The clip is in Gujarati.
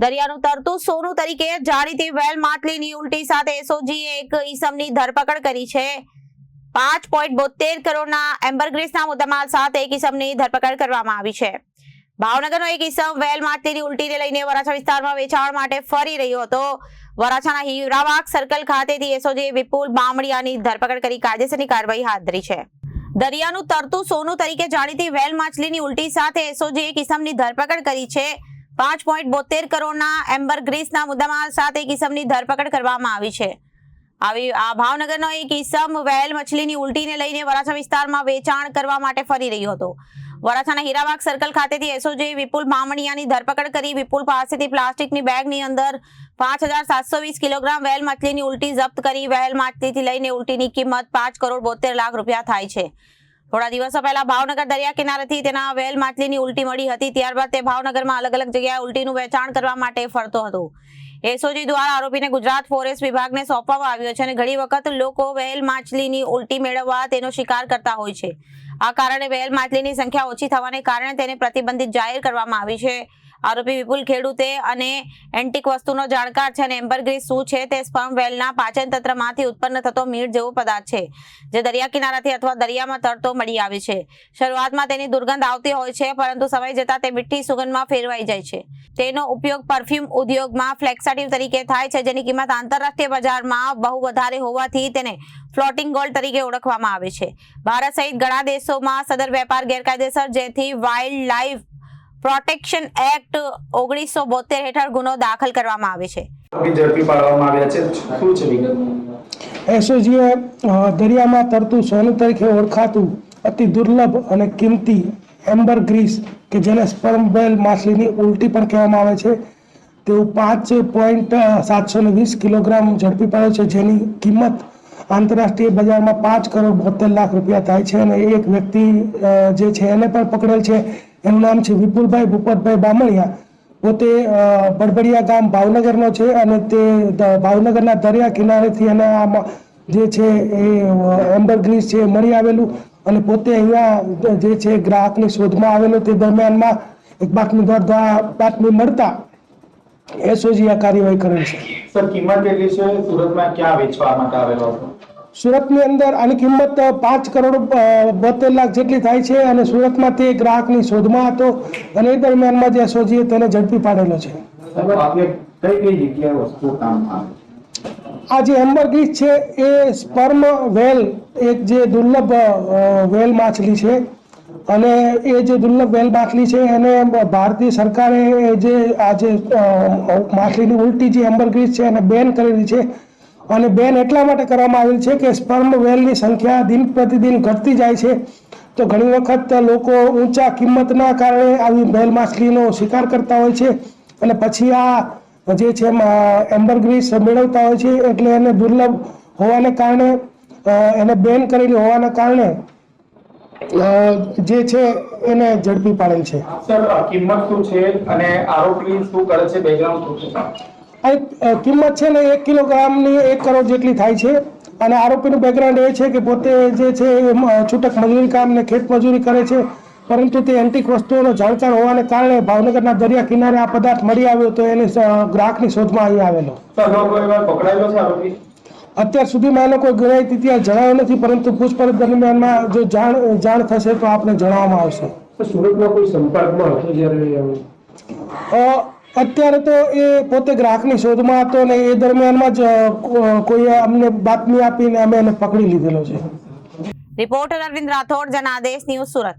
દરિયાનું તરતું સોનું તરીકે જાણીતી વેલ માટલીની ઉલટી સાથે એસઓજીએ એક ઈસમની ધરપકડ કરી છે. પાંચ પોઈન્ટ બોતેર કરોડના એમ્બરગ્રીસના મુદ્દામાલ સાથે એક ઈસમની ધરપકડ કરવામાં આવી છે. ભાવનગરનો એક ઈસમ વેલ માટલીની ઉલટીને લઈને વરાછા વિસ્તારમાં વેચાણ માટે ફરી રહ્યો હતો. વરાછાના હીરાવાગ સર્કલ ખાતેથી એસઓજીએ વિપુલ બામડિયાની ધરપકડ કરી કાયદેસરની કાર્યવાહી હાથ ધરી છે. દરિયાનું તરતું સોનું તરીકે જાણીતી વેલ માછલીની ઉલટી સાથે એસઓજીએ કિસમની ધરપકડ કરી છે. પાંચ પોઈન્ટ બોતેર કરોડના એમ્બર ગ્રીસના મુદ્દામાલ સાથે કિસમની ધરપકડ કરવામાં આવી છે. આવી, આ ભાવનગરનો એક કિસમ વેલ મછલીની ઉલટીને લઈને વરાછા વિસ્તારમાં વેચાણ કરવા માટે ફરી રહ્યો હતો. વરાછાના હીરાબાગ સર્કલ ખાતેથી એસઓજે વિપુલ ભામણિયાની ધરપકડ કરી વિપુલ પાસેથી પ્લાસ્ટિકની બેગની અંદર પાંચ હજાર સાતસો વીસ કિલોગ્રામ વેલ માછલીની ઉલટી જપ્ત કરી. વેલ માછલીથી લઈને ઉલટીની કિંમત પાંચ કરોડ બોતેર લાખ રૂપિયા થાય છે. થોડા દિવસો પહેલા ભાવનગર દરિયા કિનારેથી તેના વેલ માછલીની ઉલટી મળી હતી. ત્યારબાદ તે ભાવનગરમાં અલગ અલગ જગ્યાએ ઉલટીનું વેચાણ કરવા માટે ફરતો હતો. એસઓજી દ્વારા આરોપીને ગુજરાત ફોરેસ્ટ વિભાગને સોંપવામાં આવ્યો છે અને ઘણી વખત લોકો વેલ માછલીની ઉલટી મેળવવા તેનો શિકાર કરતા હોય છે. આ કારણે વેલ માછલીની સંખ્યા ઓછી થવાને કારણે તેને પ્રતિબંધિત જાહેર કરવામાં આવી છે. આરોપી વિપુલ ખેડૂતે અને એન્ટિક વસ્તુનો જાણકાર છે અને એમ્બરગ્રીસ શું છે તે સ્પર્મ વેલના પાચન તંત્રમાંથી ઉત્પન્ન થતો મીણ જેવો પદાર્થ છે, જે દરિયા કિનારાથી અથવા દરિયામાં તરતો મળી આવે છે. શરૂઆતમાં તેની દુર્ગંધ આવતી હોય છે, પરંતુ સમય જતાં તે મીઠી સુગંધમાં ફેરવાઈ જાય છે. તેનો ઉપયોગ પરફ્યુમ ઉદ્યોગમાં ફ્લેક્સાટિવ તરીકે થાય છે, જેની કિંમત આંતરરાષ્ટ્રીય બજારમાં બહુ વધારે હોવાથી તેને ફ્લોટિંગ ગોલ્ડ તરીકે ઓળખવામાં આવે છે. ભારત સહિત ઘણા દેશોમાં સદર વેપાર ગેરકાયદેસર, જેથી વાઇલ્ડ લાઈફ પ્રોટેક્શન એક્ટ ઓગણીસો બોતેર હેઠળ ગુનો દાખલ કરવામાં આવે છે. ઝડપી પાડવામાં આવ્યા છે. શું છે વિગત? એસઓજીએ દરિયામાં તરતું સોનું તરીકે ઓળખાતું અતિ દુર્લભ અને કિંમતી એમ્બર ગ્રીસ કે જેને સ્પર્મ વેલ માછલીની ઉલટી પણ કહેવામાં આવે છે તેવું પાંચ પોઈન્ટ સાતસો ને વીસ કિલોગ્રામ ઝડપી પાડ્યો છે જેની કિંમત આંતરરાષ્ટ્રીય બજારમાં પાંચ કરોડ બોતેર લાખ રૂપિયા થાય છે અને એક વ્યક્તિ જે છે એને પણ પકડેલ છે. એનું નામ છે વિપુલભાઈ ભૂપતભાઈ બામણિયા. પોતે બડબડિયા ગામ ભાવનગરનો છે અને તે ભાવનગરના દરિયા કિનારેથી એના જે છે એ એમ્બર ગ્રીસ છે મળી આવેલું અને પોતે અહીંયા જે છે ગ્રાહકની શોધમાં આવેલો તે દરમિયાનમાં એક બાતમીદાર દ્વારા બાતમી મળતા એસઓજી આ કાર્યવાહી કરેલ છે. સર, કિંમત કેટલી છે? સુરતમાં ક્યાં વેચવા માટે આવેલો હતો? સુરતની અંદર આની કિંમત પાંચ કરોડ બોતેર લાખ જેટલી થાય છે અને સુરતમાં તે ગ્રાહકની શોધમાં હતો અને એ દરમિયાનમાં જે એસઓજીએ તેને ઝડપી પાડેલો છે. આ જે એમ્બરગ્રીસ છે એ સ્પર્મ વેલ એક જે દુર્લભ વેલ માછલી છે અને એ જે દુર્લભ વેલ માછલી છે એને ભારતીય સરકારે જે આ જે માછલીની ઉલટી જે એમ્બરગ્રીસ છે એને બેન કરેલી છે. અને બેન એટલા માટે કરવામાં આવેલ છે કે સ્પર્મ વેલની સંખ્યા દિન પ્રતિદિન ઘટતી જાય છે. તો ઘણી વખત લોકો ઊંચા કિંમતના કારણે આવી વેલ માછલીનો શિકાર કરતા હોય છે. અને પછી આ જે છે એમ્બરગ્રીસ મેળવતા હોય છે એટલે એને દુર્લભ હોવાને કારણે એને બેન કરેલી હોવાના કારણે જે છે એને ઝડપી પાડેલ છે. સર કિંમત શું છે અને આરોપી શું કરે છે? બેકગ્રાઉન્ડ શું છે? આ એક, કિંમત છે ને એક કિલોગ્રામની એક કરોડ જેટલી થાય છે. અને આરોપીનું બેકગ્રાઉન્ડ એ છે કે પોતે જે છે એ છૂટક મજૂરી કામ ને ખેત મજૂરી કરે છે. પરંતુ તે એન્ટિક વસ્તુઓનો જાણકાર હોવાને કારણે ભાવનગરના દરિયા કિનારે આ પદાર્થ મળી આવ્યો તો એને ગ્રાહકની શોધમાં અહીં આવેલો. અત્યાર સુધીમાં એનો કોઈ ગુનાહિત ઇતિહાસ જણાયો નથી પરંતુ પૂછપરછ દરમિયાનમાં જો જાણ જાણ થશે તો આપને જણાવવામાં આવશે. સુરતમાં કોઈ સંપર્કમાં હતો જ્યારે અત્યારે તો એ પોતે ગ્રાહકની શોધમાં હતો ને એ દરમિયાનમાં જ કોઈએ અમને બાતમી આપીને અમે એને પકડી લીધેલો છે. Reporter Arvind Rathod, Janadesh news Surat.